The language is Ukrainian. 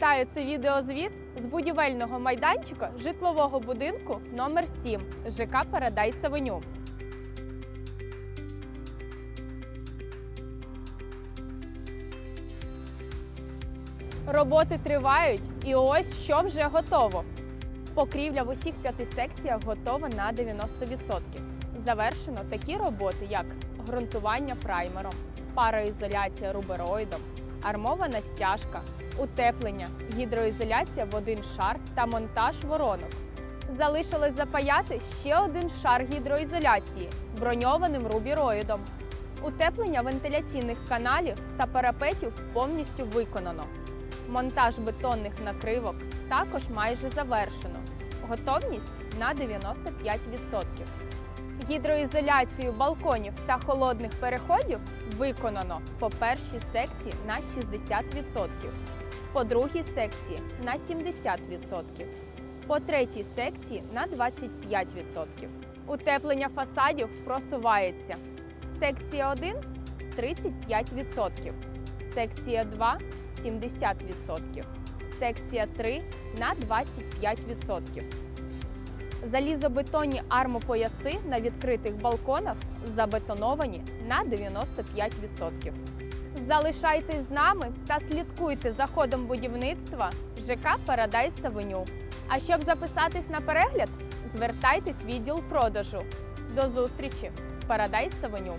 Вітаю! Це відеозвіт з будівельного майданчика житлового будинку номер 7 ЖК Парадайс Авеню. Роботи тривають, і ось що вже готово. Покрівля в усіх п'яти секціях готова на 90%. Завершено такі роботи, як ґрунтування праймером, пароізоляція рубероїдом, армована стяжка, утеплення, гідроізоляція в один шар та монтаж воронок. Залишилось запаяти ще один шар гідроізоляції броньованим рубіроїдом. Утеплення вентиляційних каналів та парапетів повністю виконано. Монтаж бетонних накривок також майже завершено. Готовність на 95%. Гідроізоляцію балконів та холодних переходів виконано по першій секції на 60%, по другій секції на 70%, по третій секції на 25%. Утеплення фасадів просувається. Секція 1 35%, секція 2 70%, секція 3 на 25%. Залізобетонні армопояси на відкритих балконах забетоновані на 95%. Залишайтесь з нами та слідкуйте за ходом будівництва ЖК Парадайс Авеню. А щоб записатись на перегляд, звертайтесь в відділ продажу. До зустрічі в Парадайс Авеню.